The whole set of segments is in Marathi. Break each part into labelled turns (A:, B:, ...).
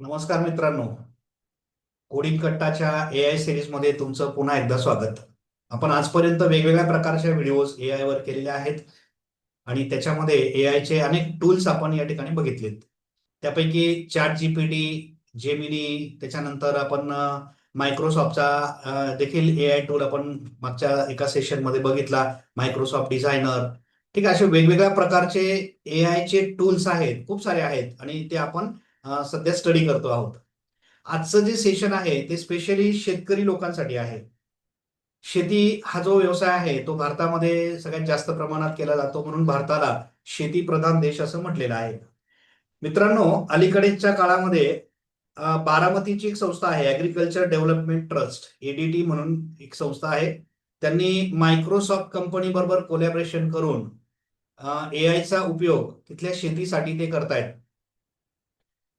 A: नमस्कार मित्रांनो. कोडिंग कट्टाच्या ए आय सिरीजमध्ये तुमचं पुन्हा एकदा स्वागत. आपण आजपर्यंत वेगवेगळ्या प्रकारच्या व्हिडिओज ए आय वर केलेल्या आहेत आणि त्याच्यामध्ये ए आयचे अनेक टूल्स आपण या ठिकाणी बघितलेत. त्यापैकी चॅट जीपीटी जेमिनी त्याच्यानंतर आपण मायक्रोसॉफ्टचा देखील ए आय टूल आपण मागच्या एका सेशनमध्ये बघितला मायक्रोसॉफ्ट डिझायनर ठीक आहे असे वेगवेगळ्या प्रकारचे ए आयचे टूल्स आहेत खूप सारे आहेत आणि ते आपण सध्या स्टडी करतो आहोत. आजचं जे सेशन आहे ते स्पेशली शेतकरी लोकांसाठी आहे. शेती हा जो व्यवसाय आहे तो भारतामध्ये सगळ्यात जास्त प्रमाणात केला जातो म्हणून भारताला शेती प्रधान देश असं म्हटलेलं आहे. मित्रांनो अलीकडेच्या काळामध्ये बारामतीची एक संस्था आहे ऍग्रिकल्चर डेव्हलपमेंट ट्रस्ट एडीटी म्हणून एक संस्था आहे. त्यांनी मायक्रोसॉफ्ट कंपनी बरोबर कोलॅबरेशन करून ए उपयोग तिथल्या शेतीसाठी ते करतायत.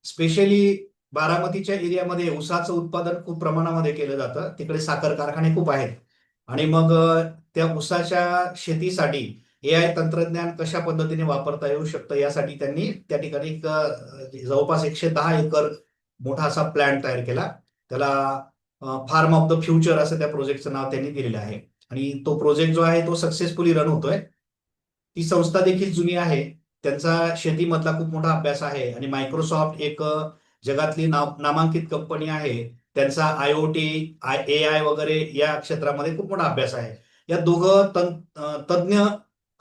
A: स्पेशली बारामतीच्या एरियामध्ये ऊसाचं उत्पादन खूप प्रमाणामध्ये केलं जातं. तिकडे साखर कारखाने खूप आहेत. आणि मग त्या ऊसाच्या शेतीसाठी ए आय तंत्रज्ञान कशा पद्धतीने वापरता येऊ शकतं यासाठी त्यांनी त्या ठिकाणी एक जवळपास एकशे दहा एकर मोठा असा प्लॅन तयार केला. त्याला फार्म ऑफ द फ्युचर असं त्या प्रोजेक्टचं नाव त्यांनी दिलेलं आहे. आणि तो प्रोजेक्ट जो आहे तो सक्सेसफुली रन होतोय. ती संस्था देखील जुनी आहे. त्यांचा शेतीमधला खूप मोठा अभ्यास आहे आणि मायक्रोसॉफ्ट एक जगातली नामांकित कंपनी आहे. त्यांचा I O T I A I वगैरे या क्षेत्रामध्ये खूप मोठा अभ्यास आहे. या दोघं तज्ज्ञ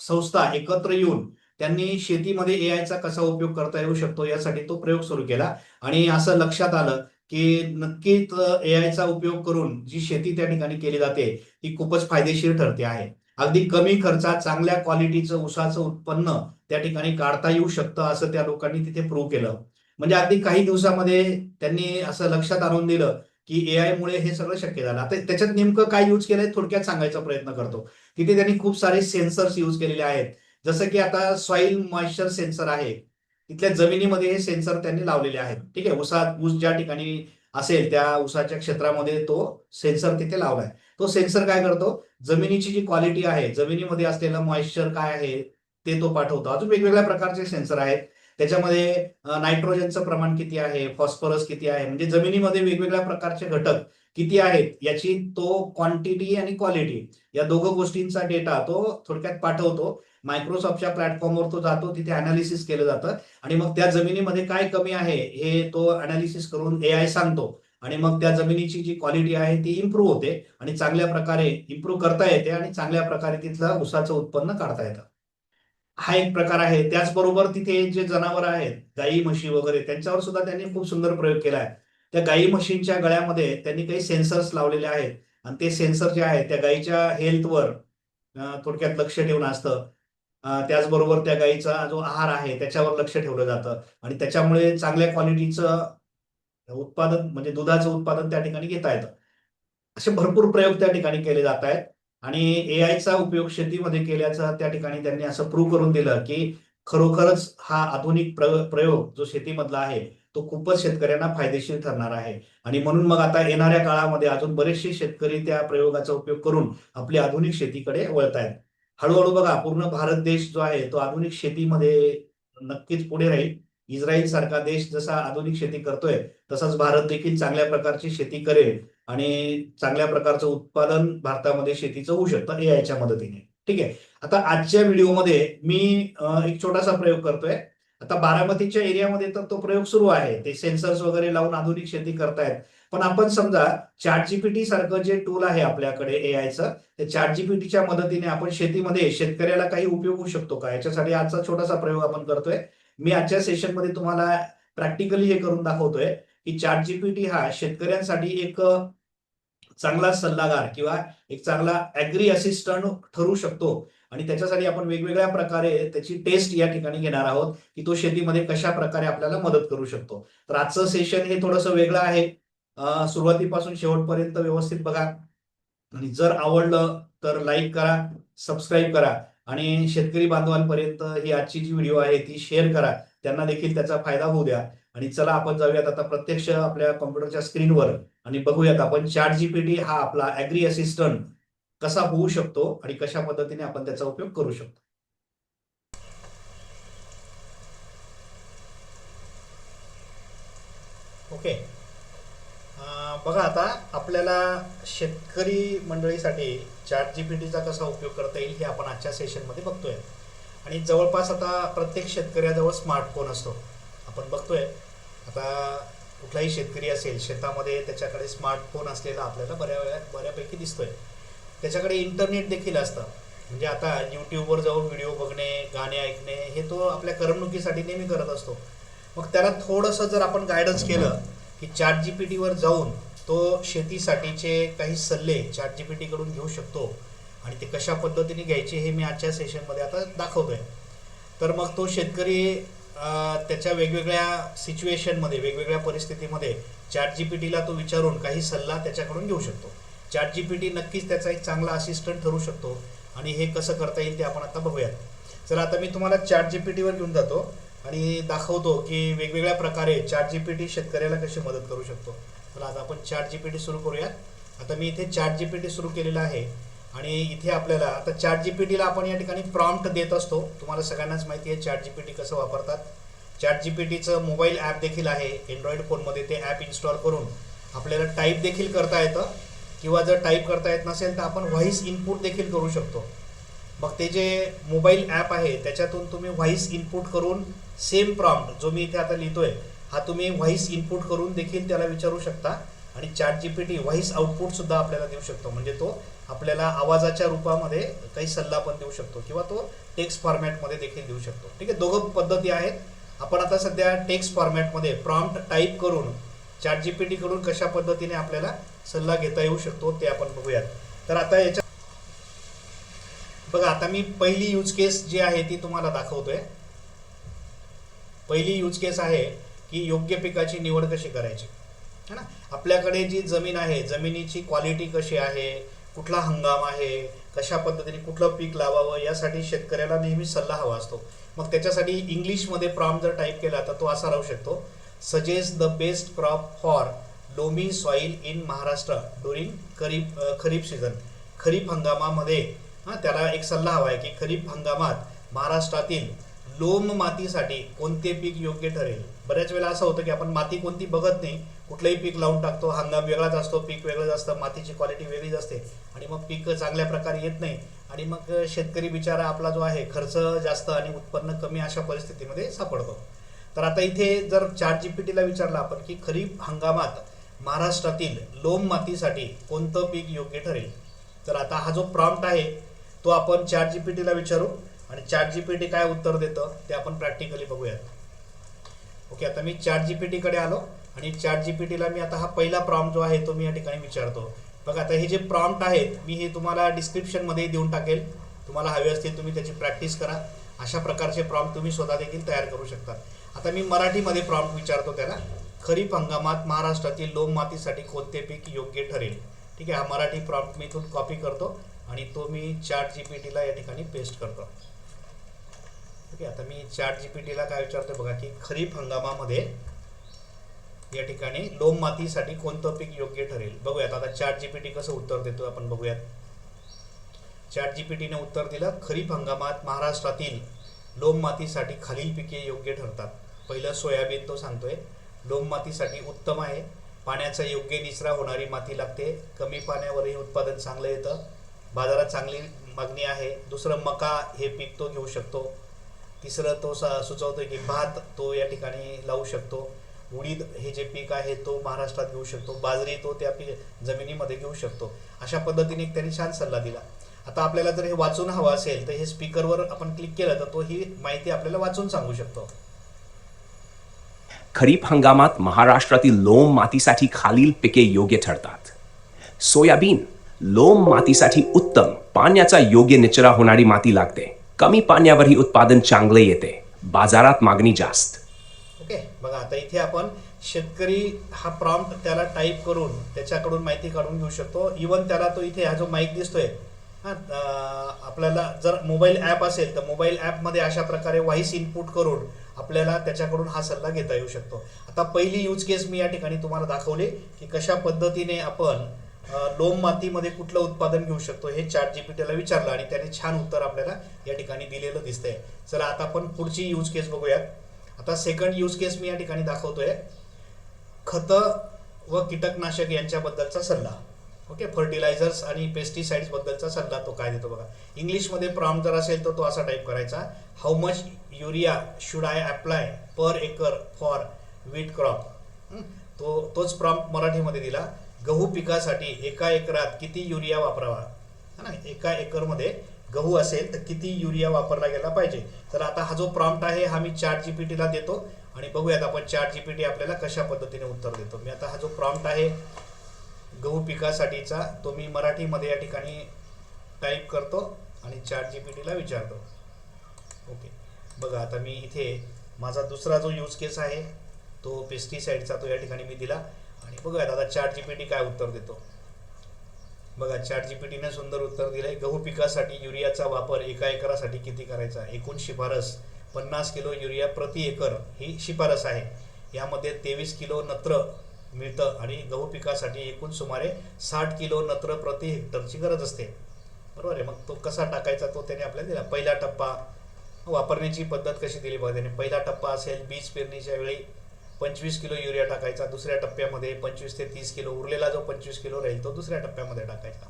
A: संस्था एकत्र येऊन त्यांनी शेतीमध्ये ए आयचा कसा उपयोग करता येऊ शकतो यासाठी तो प्रयोग सुरू केला. आणि असं लक्षात आलं की नक्कीच ए आयचा उपयोग करून जी शेती त्या ठिकाणी केली जाते ती खूपच फायदेशीर ठरते आहे. अगदी कमी खर्चात चांगल्या क्वालिटीचं ऊसाचं उत्पन्न त्या ठिकाणी काढता येऊ शकतं असं त्या लोकांनी तिथे प्रूव्ह केलं. म्हणजे अगदी काही दिवसामध्ये त्यांनी असं लक्षात आणून दिलं की ए आय मुळे हे सगळं शक्य झालं. आता त्याच्यात नेमकं काय यूज केलंय थोडक्यात सांगायचा प्रयत्न करतो. तिथे त्यांनी खूप सारे सेन्सर्स यूज केलेले आहेत. जसं की आता सॉइल मॉइश्चर सेन्सर आहे. तिथल्या जमिनीमध्ये हे सेन्सर त्यांनी लावलेले आहेत. ठीक आहे उसा ऊस ज्या ठिकाणी असेल त्या उसाच्या क्षेत्रामध्ये तो सेन्सर तिथे लावलाय. तो सेन्सर काय करतो? जमिनीची जी क्वालिटी आहे जमिनीमध्ये असलेलं मॉइश्चर काय आहे ते तो पाठवतो. अजून वेगवेगळ्या प्रकारचे सेन्सर आहेत. त्याच्यामध्ये नायट्रोजनचं प्रमाण किती आहे फॉस्फरस किती आहे म्हणजे जमिनीमध्ये वेगवेगळ्या प्रकारचे घटक किती आहेत याची तो क्वांटिटी आणि क्वालिटी या दोघं गोष्टींचा डेटा तो थोडक्यात पाठवतो. मायक्रोसॉफ्टच्या प्लॅटफॉर्मवर तो जातो तिथे अनालिसिस केलं जातं. आणि मग त्या जमिनीमध्ये काय कमी आहे हे तो अनालिसिस करून ए आय सांगतो. आणि मग त्या जमिनीची जी क्वालिटी आहे ती इम्प्रूव्ह होते आणि चांगल्या प्रकारे इम्प्रूव्ह करता येते आणि चांगल्या प्रकारे तिथलं ऊसाचं उत्पन्न काढता येतं. हा एक प्रकार आहे. त्याचबरोबर तिथे जे जनावर आहेत गाई म्हशी वगैरे त्यांच्यावर सुद्धा त्यांनी खूप सुंदर प्रयोग केला आहे. त्या गाई म्हशींच्या गळ्यामध्ये त्यांनी काही सेन्सर्स लावलेले आहेत आणि ते सेन्सर जे आहेत त्या गाईच्या हेल्थवर थोडक्यात लक्ष ठेवून असतं. त्याचबरोबर त्या गाईचा जो आहार आहे त्याच्यावर लक्ष ठेवलं जातं. आणि त्याच्यामुळे चांगल्या क्वालिटीचं उत्पादन म्हणजे दुधाचं उत्पादन त्या ठिकाणी घेता येतं. असे भरपूर प्रयोग त्या ठिकाणी केले जात आहेत आणि ए आयचा उपयोग शेतीमध्ये केल्याचा त्या ठिकाणी त्यांनी असं प्रूव्ह करून दिलं की खरोखरच हा आधुनिक प्र- प्रयोग जो शेतीमधला आहे तो खूपच शेतकऱ्यांना फायदेशीर ठरणार आहे. आणि म्हणून मग आता येणाऱ्या काळामध्ये अजून बरेचसे शेतकरी त्या प्रयोगाचा उपयोग करून आपली आधुनिक शेतीकडे वळतायत. हळूहळू बघा पूर्ण भारत देश जो आहे तो आधुनिक शेतीमध्ये नक्कीच पुढे राहील. इस्रायल सारखा देश जसा आधुनिक शेती करतोय तसाच भारत देखील चांगल्या प्रकारची शेती करेल आणि चांगल्या प्रकारचं उत्पादन भारतामध्ये शेतीचं होऊ शकतं ए मदतीने. ठीक आहे? आता आजच्या व्हिडिओमध्ये मी एक छोटासा प्रयोग करतोय. आता बारामतीच्या एरियामध्ये तर तो प्रयोग सुरू आहे. ते सेन्सर्स वगैरे लावून आधुनिक शेती करतायत. पण आपण समजा चॅट जीपीटी सारखं जे टूल आहे आपल्याकडे एआयचं ते चॅट जीपीटीच्या मदतीने आपण शेतीमध्ये शेतकऱ्याला काही उपयोग होऊ शकतो का? याच्यासाठी आजचा छोटासा प्रयोग आपण करतोय. मी आजच्या सेशनमध्ये तुम्हाला प्रॅक्टिकली हे करून दाखवतोय की चॅट जीपीटी हा शेतकऱ्यांसाठी एक चांगला सल्लागार किंवा एक चांगला ऍग्री असिस्टंट ठरू शकतो. आणि त्याच्यासाठी आपण वेगवेगळ्या प्रकारे त्याची टेस्ट या ठिकाणी घेणार आहोत की तो शेतीमध्ये कशा प्रकारे आपल्याला मदत करू शकतो. तर आजचं सेशन हे थोडंसं वेगळं आहे. सुरुवातीपासून शेवटपर्यंत व्यवस्थित बघा. आणि जर आवडलं तर लाईक करा सबस्क्राईब करा. आणि शेतकरी बांधवांपर्यंत ही आजची जी व्हिडिओ आहे ती शेअर करा. त्यांना देखील त्याचा फायदा होऊ द्या. आणि चला आपण जाऊयात आता प्रत्यक्ष आपल्या कॉम्प्युटरच्या स्क्रीनवर आणि बघूयात आपण चॅट जीपीटी हा आपला ऍग्री असिस्टंट कसा होऊ शकतो आणि कशा पद्धतीने आपण त्याचा उपयोग करू शकतो. ओके. बघा आता आपल्याला शेतकरी मंडळीसाठी चॅट जी पी टीचा कसा उपयोग करता येईल हे आपण आजच्या सेशनमध्ये बघतोय. आणि जवळपास आता प्रत्येक शेतकऱ्याजवळ स्मार्टफोन असतो. आपण बघतोय. आता कुठलाही शेतकरी असेल शेतामध्ये त्याच्याकडे स्मार्टफोन असलेला आपल्याला बऱ्या वेळा बऱ्यापैकी दिसतोय. त्याच्याकडे इंटरनेट देखील असतं. म्हणजे आता यूट्यूबवर जाऊन व्हिडिओ बघणे गाणे ऐकणे हे तो आपल्या करमणुकीसाठी नेहमी करत असतो. मग त्याला थोडंसं जर आपण गायडन्स केलं की चॅट जी पी टीवर जाऊन तो शेतीसाठीचे काही सल्ले चॅट जी पी टीकडून घेऊ शकतो. आणि ते कशा पद्धतीने घ्यायचे हे मी आजच्या सेशनमध्ये आता दाखवतो आहे तर मग तो शेतकरी त्याच्या वेगवेगळ्या सिच्युएशनमध्ये वेगवेगळ्या परिस्थितीमध्ये चॅट जी पी टीला तो विचारून काही सल्ला त्याच्याकडून घेऊ शकतो. चॅट जी पी टी नक्कीच त्याचा एक चांगला असिस्टंट ठरू शकतो. आणि हे कसं करता येईल ते आपण आता बघूयात. चला आता मी तुम्हाला चॅट जी पी टीवर घेऊन जातो आणि दाखवतो की वेगवेगळ्या प्रकारे चॅट जी पी टी शेतकऱ्याला कशी मदत करू शकतो. तर आता आपण चॅट जी पी टी सुरू करूयात. आता मी इथे चॅट जी पी टी सुरू केलेलं आहे. आणि इथे आपल्याला आता चॅट जी पी टीला आपण या ठिकाणी प्रॉम्प्ट देत असतो. तुम्हाला सगळ्यांनाच माहिती आहे चॅट जी पी टी कसं वापरतात. चॅट जी पी टीचं मोबाईल ॲप देखील आहे. एन्ड्रॉईड फोनमध्ये ते ॲप इन्स्टॉल करून आपल्याला टाईप देखील करता येतं. किंवा जर टाईप करता येत नसेल तर आपण व्हॉइस इनपुट देखील करू शकतो. मग ते जे मोबाईल ॲप आहे त्याच्यातून तुम्ही व्हॉइस इनपुट करून सेम प्रॉम्प्ट जो मी इथे आता लिहितो आहे हा तुम्ही व्हॉइस इनपुट करून देखील त्याला विचारू शकता. आणि chat G P T voice आउटपुटसुद्धा आपल्याला देऊ शकतो. म्हणजे तो आपल्याला आवाजाच्या रूपामध्ये काही सल्ला पण देऊ शकतो. किंवा तो टेक्स्ट फॉर्मॅटमध्ये देखील देऊ शकतो. ठीक आहे? दोघं पद्धती आहेत. आपण आता सध्या टेक्स्ट फॉर्मॅटमध्ये प्रॉम्प्ट टाईप करून चॅट जी पी टीकडून कशा पद्धतीने आपल्याला सल्ला घेता येऊ शकतो ते आपण बघूयात. तर आता याच्या बघा आता मी पहिली यूज केस जी आहे ती तुम्हाला दाखवतोय. पहिली यूज केस आहे की योग्य पिकाची निवड कशी करायची? है ना? आपल्याकडे जी जमीन आहे जमिनीची क्वालिटी कशी आहे कुठला हंगाम आहे कशा पद्धतीने कुठलं पीक लावावं यासाठी शेतकऱ्याला नेहमी सल्ला हवा असतो. मग त्याच्यासाठी इंग्लिशमध्ये प्रॉम जर टाईप केला तर तो असा राहू शकतो. Suggest the best crop for loamy soil in Maharashtra during kharif kharif season kharif हंगामामध्ये हां त्याला एक सल्ला हवा आहे की खरीप हंगामात महाराष्ट्रातील लोम मातीसाठी कोणते पीक योग्य ठरेल? बऱ्याच वेळेला असं होतं की आपण माती कोणती बघत नाही कुठलंही पीक लावून टाकतो हंगाम वेगळाच असतो पीक वेगळंच असतं मातीची क्वालिटी वेगळीच असते. आणि मग पीक चांगल्या प्रकारे येत नाही. आणि मग शेतकरी बिचारा आपला जो आहे खर्च जास्त आणि उत्पन्न कमी अशा परिस्थितीमध्ये सापडतो. तर आता इथे जर चार जी पी टीला विचारलं आपण की खरीप हंगामात महाराष्ट्रातील लोम मातीसाठी कोणतं पीक योग्य ठरेल? तर आता हा जो प्रॉम्प्ट आहे तो आपण चार जी पी टीला विचारू. आणि चॅट जी पी टी काय उत्तर देतं ते आपण प्रॅक्टिकली बघूयात. ओके आता मी चॅट जी पी टीकडे आलो आणि चॅट जी पी टीला मी आता हा पहिला प्रॉम्प्ट जो आहे तो मी या ठिकाणी विचारतो. बघा आता हे जे प्रॉम्प्ट आहेत मी हे तुम्हाला डिस्क्रिप्शनमध्ये देऊन टाकेल. तुम्हाला हवे असतील तुम्ही त्याची प्रॅक्टिस करा. अशा प्रकारचे प्रॉम्प्ट तुम्ही स्वतः देखील तयार करू शकता. आता मी मराठीमध्ये प्रॉम्प्ट विचारतो त्याला. खरीप हंगामात महाराष्ट्रातील लोम मातीसाठी कोणते पीक योग्य ठरेल? ठीक आहे हा मराठी प्रॉम्प्ट मी इथून कॉपी करतो आणि तो मी चॅट जी पी टीला या ठिकाणी पेस्ट करतो. ठीक आहे आता मी चार जी पी टीला काय विचारतोय बघा की खरीप हंगामामध्ये या ठिकाणी लोम मातीसाठी कोणतं पीक योग्य ठरेल? बघूयात आता चॅट जी पी टी कसं उत्तर देतो आपण बघूयात. चॅट जी पी टीने उत्तर दिलं खरीप हंगामात महाराष्ट्रातील लोम मातीसाठी खालील पिके योग्य ठरतात. पहिलं सोयाबीन तो सांगतोय लोम मातीसाठी उत्तम आहे पाण्याचा योग्य निचरा होणारी माती लागते कमी पाण्यावरही उत्पादन चांगलं येतं बाजारात चांगली मागणी आहे दुसरं मका हे पीक तो घेऊ शकतो. तिसरं तो सुचवतोय की भात तो या ठिकाणी लावू शकतो. उडीद हे जे पीक आहे तो महाराष्ट्रात घेऊ शकतो. बाजरी तो त्या पीक जमिनीमध्ये घेऊ शकतो. अशा पद्धतीने एक त्यांनी छान सल्ला दिला. आता आपल्याला जर हे वाचून हवं असेल तर हे स्पीकरवर आपण क्लिक केलं तर तो ही माहिती आपल्याला वाचून सांगू शकतो.
B: खरीप हंगामात महाराष्ट्रातील लोम मातीसाठी खालील पिके योग्य ठरतात. सोयाबीन लोम मातीसाठी उत्तम पाण्याचा योग्य निचरा होणारी माती लागते. कमी पाण्यावरही उत्पादन चांगले येते. बाजारात मागणी जास्त.
A: ओके बघा आता इथे आपण शेतकरी हा प्रॉम्प्ट त्याला टाईप करून त्याच्याकडून माहिती काढून घेऊ शकतो. इवन त्याला तो इथे हा जो माईक दिसतोय हा आपल्याला जर मोबाईल ॲप असेल तर मोबाईल ॲपमध्ये अशा प्रकारे व्हॉइस इनपुट करून आपल्याला त्याच्याकडून हा सल्ला घेता येऊ शकतो. आता पहिली यूज केस मी या ठिकाणी तुम्हाला दाखवले की कशा पद्धतीने आपण लोम मातीमध्ये कुठलं उत्पादन घेऊ शकतो हे चॅट जीपीटीला विचारलं आणि त्याने छान उत्तर आपल्याला या ठिकाणी दिलेलं दिसतंय. चला आता आपण पुढची यूज केस बघूयात. आता सेकंड यूज केस मी या ठिकाणी दाखवतोय. खतं व कीटकनाशक यांच्याबद्दलचा सल्ला. ओके फर्टिलायझर्स आणि पेस्टिसाइड्स बद्दलचा सल्ला तो काय देतो बघा. इंग्लिशमध्ये प्रॉम जर असेल तर तो असा टाईप करायचा. How much urea should I apply per acre for wheat crop तो तोच प्रॉम्प्ट मराठीमध्ये दिला. गहू पिकासाठी एका एकरात किती युरिया वापरावा? है ना? एका एकरमध्ये गहू असेल तर किती युरिया वापरला गेला पाहिजे? तर आता हा जो प्रॉम्प्ट आहे हा मी चार जी पी टीला देतो आणि बघूयात आपण चार जी पी टी आपल्याला कशा पद्धतीने उत्तर देतो. मी आता हा जो प्रॉम्प्ट आहे गहू पिकासाठीचा तो मी मराठीमध्ये या ठिकाणी टाईप करतो आणि चार जी पी टीला विचारतो. ओके. बघा आता मी इथे माझा दुसरा जो यूज केस आहे तो पेस्टिसाईडचा तो या ठिकाणी मी दिला. आणि बघूयात आता चार जीपीटी काय उत्तर देतो. बघा चार जी पी टीने सुंदर उत्तर दिलंय गहू पिकासाठी युरियाचा वापर एका एकरासाठी किती करायचा? एकूण शिफारस पन्नास किलो युरिया प्रति एकर ही शिफारस आहे. यामध्ये तेवीस किलो नत्र मिळतं आणि गहू पिकासाठी एकूण सुमारे साठ किलो नत्र प्रति हेक्टरची गरज असते. बरोबर आहे. मग तो कसा टाकायचा तो त्याने आपल्याला दिला. पहिला टप्पा वापरण्याची पद्धत कशी दिली बघा त्याने. पहिला टप्पा असेल बीज पेरणीच्या वेळी पंचवीस किलो युरिया टाकायचा दुसऱ्या टप्प्यामध्ये पंचवीस ते तीस किलो उरलेला जो पंचवीस किलो राहील तो दुसऱ्या टप्प्यामध्ये टाकायचा.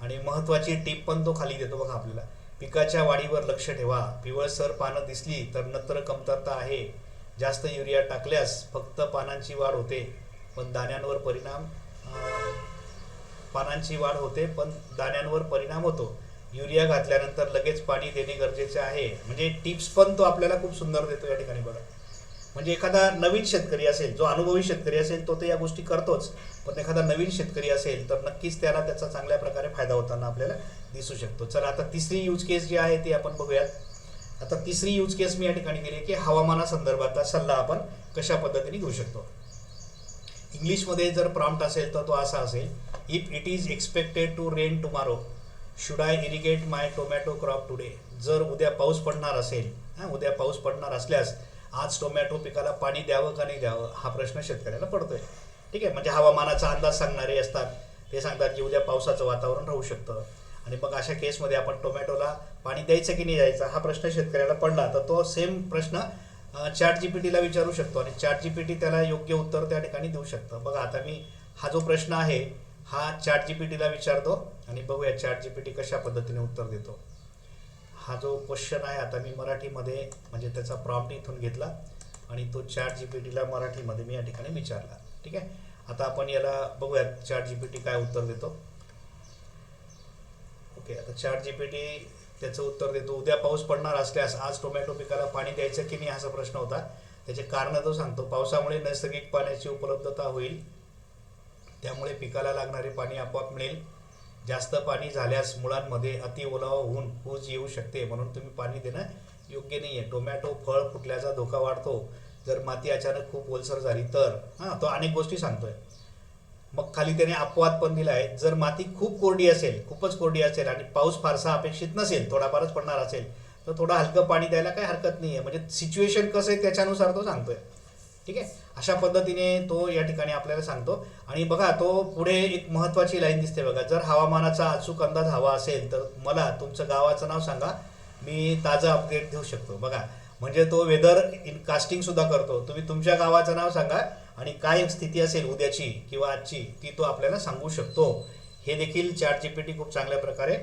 A: आणि महत्त्वाची टीप पण तो खाली देतो बघा आपल्याला. पिकाच्या वाढीवर लक्ष ठेवा. पिवळसर पानं दिसली तर नत्र कमतरता आहे. जास्त युरिया टाकल्यास फक्त पानांची वाढ होते पण दाण्यांवर परिणाम पानांची वाढ होते पण दाण्यांवर परिणाम होतो. युरिया घातल्यानंतर लगेच पाणी देणे गरजेचे आहे. म्हणजे टिप्स पण तो आपल्याला खूप सुंदर देतो या ठिकाणी बघा. म्हणजे एखादा नवीन शेतकरी असेल जो अनुभवी शेतकरी असेल तो ते या गोष्टी करतोच. पण एखादा नवीन शेतकरी असेल तर नक्कीच त्याला त्याचा चांगल्या प्रकारे फायदा होताना आपल्याला दिसू शकतो. चला आता तिसरी यूज केस जी आहे ती आपण बघूयात. आता तिसरी यूज केस मी या ठिकाणी दिली की हवामानासंदर्भातला सल्ला आपण कशा पद्धतीने घेऊ शकतो. इंग्लिशमध्ये जर प्रॉम्प्ट असेल तर तो असा असेल if it is expected to rain tomorrow should I irrigate my tomato crop today जर उद्या पाऊस पडणार असेल हां उद्या पाऊस पडणार असल्यास आज टोमॅटो पिकाला पाणी द्यावं का नाही द्यावं हा प्रश्न शेतकऱ्याला पडतोय. ठीक आहे म्हणजे हवामानाचा अंदाज सांगणारे असतात. ते सांगतात की उद्या पावसाचं वातावरण राहू शकतं. आणि मग अशा केसमध्ये आपण टोमॅटोला पाणी द्यायचं की नाही द्यायचं हा प्रश्न शेतकऱ्याला पडला. तर तो सेम प्रश्न चॅट जी पी टीला विचारू शकतो आणि चॅट जी पी टी त्याला योग्य उत्तर त्या ठिकाणी देऊ शकतं. बघा आता मी हा जो प्रश्न आहे हा चॅट जी पी टीला विचारतो आणि बघूया चॅट जी पी टी कशा पद्धतीने उत्तर देतो. हा जो क्वेश्चन आहे आता मी मराठीमध्ये म्हणजे त्याचा प्रॉम्प्ट इथून घेतला आणि तो चॅट जी पी टीला मराठीमध्ये मी या ठिकाणी विचारला. ठीक आहे? आता आपण याला बघूयात चॅट जी पी टी काय उत्तर देतो. ओके आता चॅट जी पी टी त्याचं उत्तर देतो. उद्या पाऊस पडणार असल्यास आज टोमॅटो पिकाला पाणी द्यायचं की नाही असा प्रश्न होता. त्याचे कारण तो सांगतो पावसामुळे नैसर्गिक पाण्याची उपलब्धता होईल त्यामुळे पिकाला लागणारे पाणी आपोआप मिळेल. जास्त पाणी झाल्यास मुळांमध्ये अति ओलावा होऊन पूज येऊ शकते म्हणून तुम्ही पाणी देणं योग्य नाही आहे टोमॅटो फळ फुटल्याचा धोका वाढतो. जर माती अचानक खूप ओलसर झाली तर हां तो अनेक गोष्टी सांगतोय. मग खाली त्याने अपवाद पण दिला आहे. जर माती खूप कोरडी असेल खूपच कोरडी असेल आणि पाऊस फारसा अपेक्षित नसेल थोडाफारच पडणार असेल तर थोडं हलकं पाणी द्यायला काही हरकत नाही आहे म्हणजे सिच्युएशन कसं आहे त्याच्यानुसार तो सांगतोय. ठीक आहे? अशा पद्धतीने तो या ठिकाणी आपल्याला सांगतो. आणि बघा तो पुढे एक महत्त्वाची लाईन दिसते बघा. जर हवामानाचा अचूक अंदाज हवा असेल तर मला तुमचं गावाचं नाव सांगा. मी ताजं अपडेट देऊ शकतो. बघा म्हणजे तो वेदर इन कास्टिंग सुद्धा करतो. तुम्ही तुमच्या गावाचं नाव सांगा. आणि काय स्थिती असेल उद्याची किंवा आजची ती तो आपल्याला सांगू शकतो. हे देखील चॅट जीपीटी खूप चांगल्या प्रकारे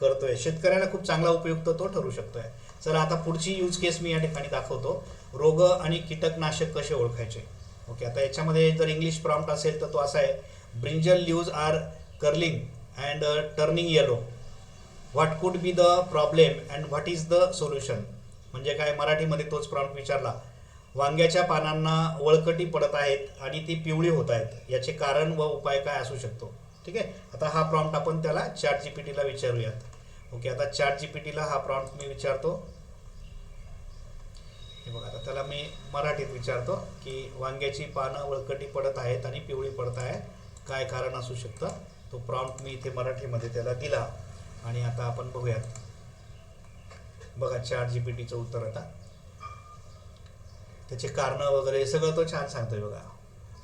A: करतोय. शेतकऱ्यांना खूप चांगला उपयुक्त तो ठरू शकतोय. चला आता पुढची यूज केस मी या ठिकाणी दाखवतो. रोग आणि कीटकनाशक कसे ओळखायचे? ओके आता याच्यामध्ये जर इंग्लिश प्रॉम्प्ट असेल तर तो असा आहे. Brinjal leaves are curling and turning yellow what could be the problem and what is the solution म्हणजे काय मराठीमध्ये तोच प्रॉम्प्ट विचारला. वांग्याच्या पानांना वळकटी पडत आहेत आणि ती पिवळी होत आहेत. याचे कारण व उपाय काय असू शकतो? ठीक आहे? आता हा प्रॉम्प्ट आपण त्याला चॅट जी पी टीला विचारूयात. ओके आता चॅट जी पी टीला हा प्रॉम्प्ट मी विचारतो. हे बघा आता त्याला मी मराठीत विचारतो की वांग्याची पानं वळकटी पडत आहेत आणि पिवळी पडत आहे काय कारण असू शकतं? तो प्रॉम्प्ट मी इथे मराठीमध्ये त्याला दिला आणि आता आपण बघूयात. बघा चार जी पी टीचं उत्तर आता. त्याचे कारणं वगैरे सगळं तो छान सांगतोय बघा.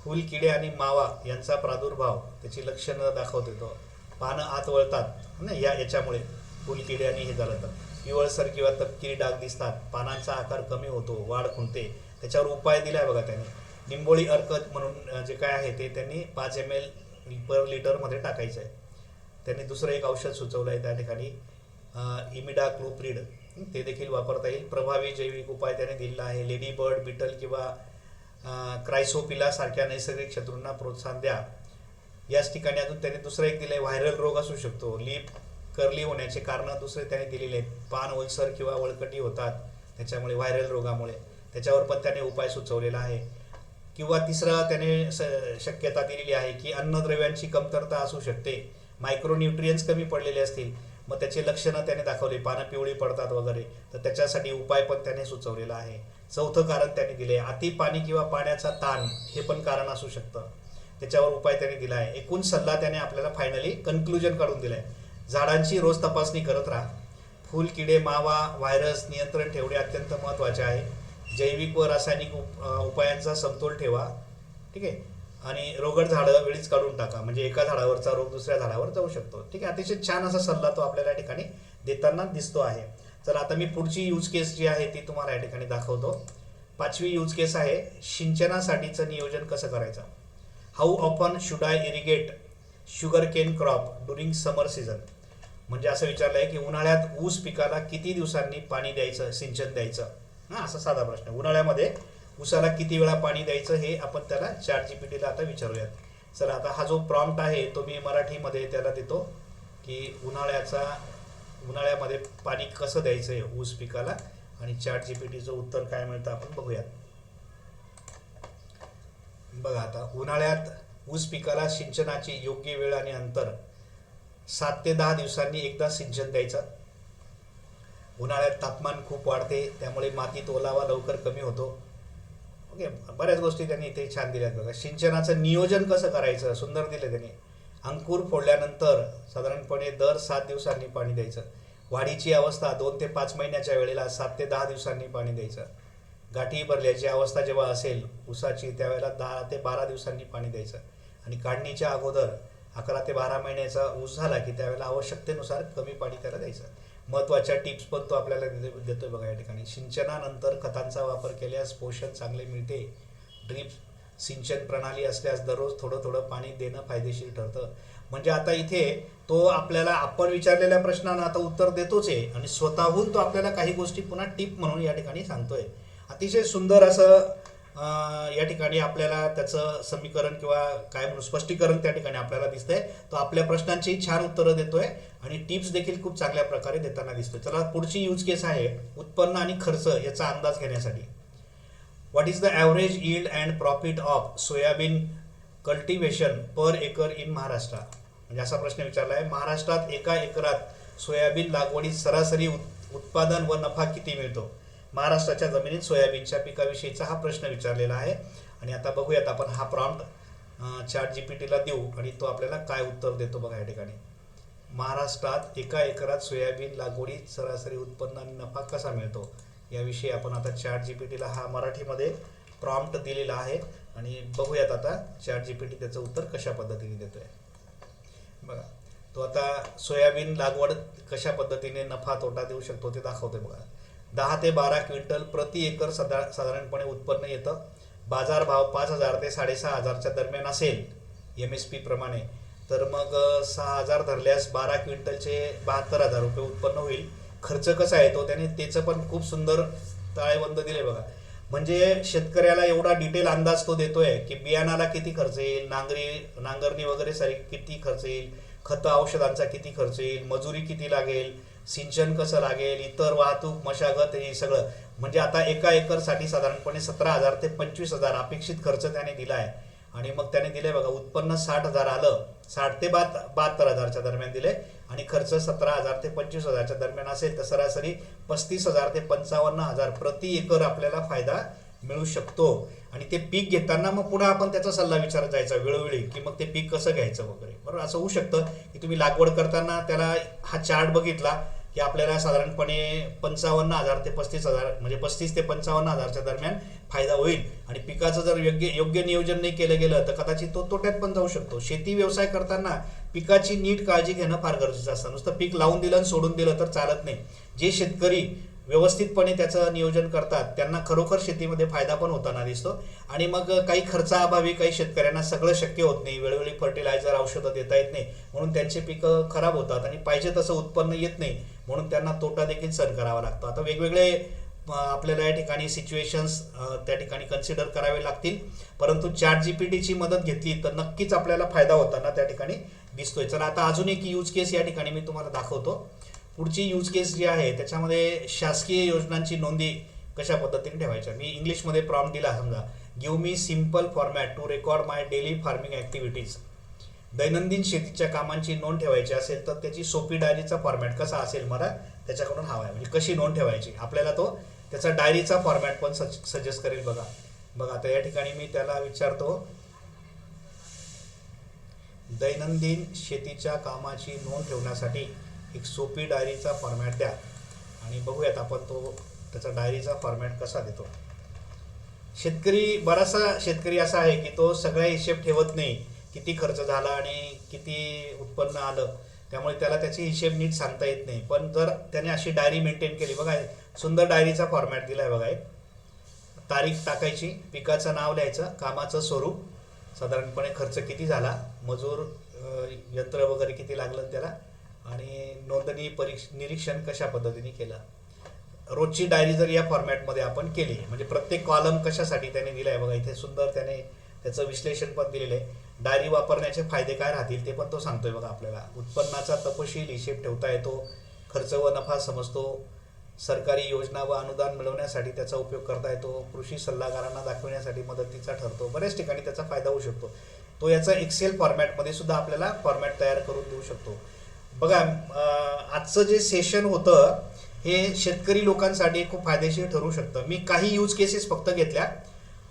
A: फुल किडे आणि मावा यांचा प्रादुर्भाव त्याची लक्षणं दाखवते तो. पानं आत वळतात ना या याच्यामुळे फुल किडे आणि हे झालं तर. पिवळसर किंवा तपकिरी डाग दिसतात पानांचा आकार कमी होतो वाढ खुंटते. त्याच्यावर उपाय दिला आहे बघा त्यांनी. निंबोळी अर्क म्हणून जे काय आहे ते त्यांनी पाच एम एल पर लिटरमध्ये टाकायचं आहे. त्यांनी दुसरं एक औषध सुचवलं आहे त्या ठिकाणी इमिडा क्लोप्रिड ते देखील वापरता येईल. प्रभावी जैविक उपाय त्याने दिलेला आहे. लेडी बर्ड बिटल किंवा क्रायसोपिला सारख्या नैसर्गिक शत्रूंना प्रोत्साहन द्या. याच ठिकाणी अजून त्याने दुसरं एक दिलं आहे व्हायरल रोग असू शकतो. लीप कर्ली होण्याचे कारण दुसरे त्याने दिलेले आहेत. पान ओलसर किंवा वळकटी होतात. त्याच्यामुळे व्हायरल रोगामुळे. त्याच्यावर पण त्याने उपाय सुचवलेला आहे. किंवा तिसरं त्याने स- शक्यता दिलेली आहे की अन्नद्रव्यांची कमतरता असू शकते. मायक्रोन्यूट्रियन्स कमी पडलेले असतील. मग त्याचे लक्षणं त्याने दाखवले. पानं पिवळी पडतात वगैरे. तर त्याच्यासाठी उपाय पण त्याने सुचवलेला आहे. चौथं कारण त्याने दिले. अति पाणी किंवा पाण्याचा ताण हे पण कारण असू शकतं. त्याच्यावर उपाय त्याने दिला आहे. एकूण सल्ला त्याने आपल्याला फायनली कन्क्लुजन काढून दिलाय. झाडांची रोज तपासणी करत राहा. फुल किडे मावा व्हायरस नियंत्रण ठेवणे अत्यंत महत्त्वाचे आहे. जैविक व रासायनिक उप उपायांचा समतोल ठेवा. ठीक आहे? आणि रोगट झाडं वेळीच काढून टाका. म्हणजे एका झाडावरचा रोग दुसऱ्या झाडावर जाऊ शकतो. ठीक आहे? अतिशय छान असा सल्ला तो आपल्याला या ठिकाणी देताना दिसतो आहे. तर आता मी पुढची यूज केस जी आहे ती तुम्हाला या ठिकाणी दाखवतो. पाचवी यूज केस आहे सिंचनासाठीचं नियोजन कसं करायचं? How often should I irrigate sugarcane crop during summer season म्हणजे असं विचारलं आहे की उन्हाळ्यात ऊस पिकाला किती दिवसांनी पाणी द्यायचं सिंचन द्यायचं? हां असा साधा प्रश्न. आहे. उन्हाळ्यामध्ये ऊसाला किती वेळा पाणी द्यायचं हे आपण त्याला चार जी पी टीला आता विचारूयात. चला आता हा जो प्रॉम्प्ट आहे तो मी मराठीमध्ये त्याला देतो की उन्हाळ्याचा उन्हाळ्यामध्ये पाणी कसं द्यायचं आहे ऊस पिकाला? आणि चार जी पी टीचं उत्तर काय मिळतं आपण बघूयात. बघा आता उन्हाळ्यात ऊस पिकाला सिंचनाची योग्य वेळ आणि अंतर सात ते दहा दिवसांनी एकदा सिंचन द्यायचं. उन्हाळ्यात तापमान खूप वाढते त्यामुळे मातीत ओलावा लवकर कमी होतो. ओके बऱ्याच गोष्टी त्यांनी इथे छान दिल्या. बघा सिंचनाचं नियोजन कसं करायचं? सुंदर दिलं त्यांनी. अंकुर फोडल्यानंतर साधारणपणे दर सात दिवसांनी पाणी द्यायचं. वाढीची अवस्था दोन ते पाच महिन्याच्या वेळेला सात ते दहा दिवसांनी पाणी द्यायचं. गाठी भरल्याची अवस्था जेव्हा असेल ऊसाची त्यावेळेला दहा ते बारा दिवसांनी पाणी द्यायचं. आणि काढणीच्या अगोदर अकरा ते बारा महिन्याचा ऊस झाला की त्यावेळेला आवश्यकतेनुसार कमी पाणी त्याला द्यायचं. महत्त्वाच्या टिप्स पण तो आपल्याला देतो देतोय बघा या ठिकाणी. सिंचनानंतर खतांचा वापर केल्यास पोषण चांगले मिळते. ड्रीप सिंचन प्रणाली असल्यास दररोज थोडं थोडं पाणी देणं फायदेशीर ठरतं. म्हणजे आता इथे तो आपल्याला आपण विचारलेल्या प्रश्नांना आता उत्तर देतोच आहे आणि स्वतःहून तो आपल्याला काही गोष्टी पुन्हा टिप म्हणून या ठिकाणी सांगतोय. अतिशय सुंदर असं या ठिकाणी आपल्याला त्याचं समीकरण किंवा काय म्हणून स्पष्टीकरण त्या ठिकाणी आपल्याला दिसतंय. तो आपल्या प्रश्नांची छान उत्तरं देतोय आणि टिप्स देखील खूप चांगल्या प्रकारे देताना दिसतोय. चला पुढची यूज केस आहे उत्पन्न आणि खर्च याचा अंदाज घेण्यासाठी. What is the average yield and profit of soybean cultivation per acre in Maharashtra म्हणजे असा प्रश्न विचारला आहे. महाराष्ट्रात एका एकरात सोयाबीन लागवडीत सरासरी उत्पादन व नफा किती मिळतो? महाराष्ट्राच्या जमिनीत सोयाबीनच्या पिकाविषयीचा हा प्रश्न विचारलेला आहे. आणि आता बघूयात आपण हा प्रॉम्प्ट चार जी पी टीला देऊ आणि तो आपल्याला काय उत्तर देतो बघा या ठिकाणी. महाराष्ट्रात एका एकरात सोयाबीन लागवडीत सरासरी उत्पन्न आणि नफा कसा मिळतो? याविषयी आपण आता चार जी पी टीला हा मराठीमध्ये प्रॉम्प्ट दिलेला आहे. आणि बघूयात आता चार जी पी टी त्याचं उत्तर कशा पद्धतीने देतो आहे बघा तो आता सोयाबीन लागवड कशा पद्धतीने नफा तोटा देऊ शकतो ते दाखवतोय बघा. दहा ते बारा क्विंटल प्रति एकर सदा साधारणपणे उत्पन्न येतं. बाजारभाव पाच हजार ते साडेसहा हजारच्या दरम्यान असेल एम एस पी प्रमाणे. तर मग सहा हजार धरल्यास बारा क्विंटलचे बहात्तर हजार रुपये उत्पन्न होईल. खर्च कसा येतो त्याने त्याचं पण खूप सुंदर ताळेबंद दिले बघा. म्हणजे शेतकऱ्याला एवढा डिटेल अंदाज तो देतोय की बियाणाला किती खर्च येईल नांगरी नांगरणी वगैरे सारी किती खर्च येईल खतं औषधांचा किती खर्च येईल मजुरी किती लागेल सिंचन कसं लागेल इतर वाहतूक मशागत हे सगळं. म्हणजे आता एका एकरसाठी साधारणपणे सतरा हजार ते पंचवीस हजार अपेक्षित खर्च त्याने दिला आहे. आणि मग त्याने दिले बघा उत्पन्न साठ हजार आलं. साठ ते बात बहात्तर हजारच्या दरम्यान दिले. आणि खर्च सतरा हजार ते पंचवीस हजारच्या दरम्यान असेल तर सरासरी पस्तीस हजार ते पंचावन्न हजार प्रति एकर आपल्याला फायदा मिळू शकतो. आणि ते पीक घेताना मग पुन्हा आपण त्याचा सल्ला विचारत जायचा वेळोवेळी की मग ते पीक कसं घ्यायचं वगैरे. बरोबर? असं होऊ शकतं की तुम्ही लागवड करताना त्याला हा चार्ट बघितला की आपल्याला साधारणपणे पंचावन्न हजार ते पस्तीस हजार म्हणजे पस्तीस ते पंचावन्न हजारच्या दरम्यान फायदा होईल. आणि पिकाचं जर योग्य योग्य नियोजन नाही केलं गेलं तर कदाचित तो तोट्यात पण जाऊ शकतो. शेती व्यवसाय करताना पिकाची नीट काळजी घेणं फार गरजेचं असतं. नुसतं पीक लावून दिलं आणि सोडून दिलं तर चालत नाही. जे शेतकरी व्यवस्थितपणे त्याचं नियोजन करतात त्यांना खरोखर शेतीमध्ये फायदा पण होताना दिसतो. आणि मग काही खर्चाअभावी काही शेतकऱ्यांना सगळं शक्य होत नाही वेळोवेळी फर्टिलायझर औषधं देता येत नाही म्हणून त्यांची पिकं खराब होतात आणि पाहिजे तसं उत्पन्न येत नाही म्हणून त्यांना तोटा देखील सहन करावा लागतो. आता वेगवेगळे आपल्याला या ठिकाणी सिच्युएशन्स त्या ठिकाणी कन्सिडर करावे लागतील. परंतु चॅट जी पी टीची मदत घेतली तर नक्कीच आपल्याला फायदा होताना त्या ठिकाणी दिसतोय. चला आता अजून एक यूज केस या ठिकाणी मी तुम्हाला दाखवतो. पुढची यूज केस जी आहे त्याच्यामध्ये शासकीय योजनांची नोंदी कशा पद्धतीने ठेवायच्या? मी इंग्लिशमध्ये प्रॉम दिला समजा. Give me simple format to record my daily farming activities दैनंदिन शेतीच्या कामांची नोंद ठेवायची असेल तर त्याची सोपी डायरीचा फॉर्मॅट कसा असेल मला त्याच्याकडून हवा आहे. म्हणजे कशी नोंद ठेवायची? आपल्याला तो त्याचा डायरीचा फॉर्मॅट पण सज सजेस्ट करेल बघा. बघा आता या ठिकाणी मी त्याला विचारतो. दैनंदिन शेतीच्या कामाची नोंद ठेवण्यासाठी एक सोपी डायरीचा फॉर्मॅट द्या आणि बघूयात आपण तो त्याचा डायरीचा फॉर्मॅट कसा देतो. शेतकरी बराचसा शेतकरी असा आहे की तो सगळ्या हिशेब ठेवत नाही किती खर्च झाला आणि किती उत्पन्न आलं त्यामुळे त्याला त्याची हिशेब नीट सांगता येत नाही. पण जर त्याने अशी डायरी मेंटेन केली बघा सुंदर डायरीचा फॉर्मॅट दिला आहे बघा एक. तारीख टाकायची पिकाचं नाव लिहायचं कामाचं स्वरूप साधारणपणे खर्च किती झाला मजूर यंत्र वगैरे किती लागलं त्याला आणि नोंदणी परीक्ष निरीक्षण कशा पद्धतीने केलं? रोजची डायरी जर या फॉर्मॅटमध्ये आपण केली म्हणजे प्रत्येक कॉलम कशासाठी त्याने दिला आहे बघा इथे सुंदर त्याने त्याचं विश्लेषण पण दिलेलं आहे. डायरी वापरण्याचे फायदे काय राहतील ते पण तो सांगतोय बघा आपल्याला. उत्पन्नाचा तपशील हिशेब ठेवता येतो खर्च व नफा समजतो सरकारी योजना व अनुदान मिळवण्यासाठी त्याचा उपयोग करता येतो कृषी सल्लागारांना दाखवण्यासाठी मदतीचा ठरतो बऱ्याच ठिकाणी त्याचा फायदा होऊ शकतो. तो याचा एक्सेल फॉर्मॅटमध्ये सुद्धा आपल्याला फॉर्मॅट तयार करून देऊ शकतो. बघा आजचं जे सेशन होतं हे शेतकरी लोकांसाठी खूप फायदेशीर ठरू शकतं. मी काही यूज केसेस फक्त घेतल्या.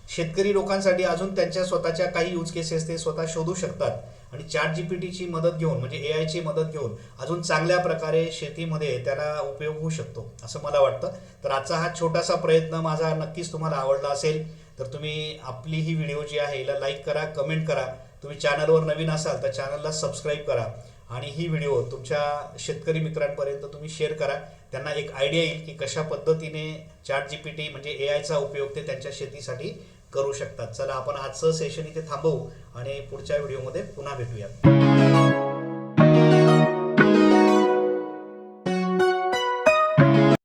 A: शेतकरी लोकांसाठी अजून त्यांच्या स्वतःच्या काही यूज केसेस ते स्वतः शोधू शकतात. आणि चॅट जी पी टीची मदत घेऊन म्हणजे ए आयची मदत घेऊन अजून चांगल्या प्रकारे शेतीमध्ये त्याला उपयोग होऊ शकतो असं मला वाटतं. तर आजचा हा छोटासा प्रयत्न माझा नक्कीच तुम्हाला आवडला असेल. तर तुम्ही आपली ही व्हिडिओ जी आहे हिला लाईक करा कमेंट करा. तुम्ही चॅनलवर नवीन असाल तर चॅनलला सबस्क्राईब करा. आणि ही व्हिडिओ तुमच्या शेतकरी मित्रांपर्यंत तुम्ही शेअर करा. त्यांना एक आयडिया येईल की कशा पद्धतीने चॅट जी पी टी म्हणजे ए आयचा उपयोग ते त्यांच्या शेतीसाठी करू शकतात. चला आपण आजचं सेशन इथे थांबवू आणि पुढच्या व्हिडिओमध्ये पुन्हा भेटूयात.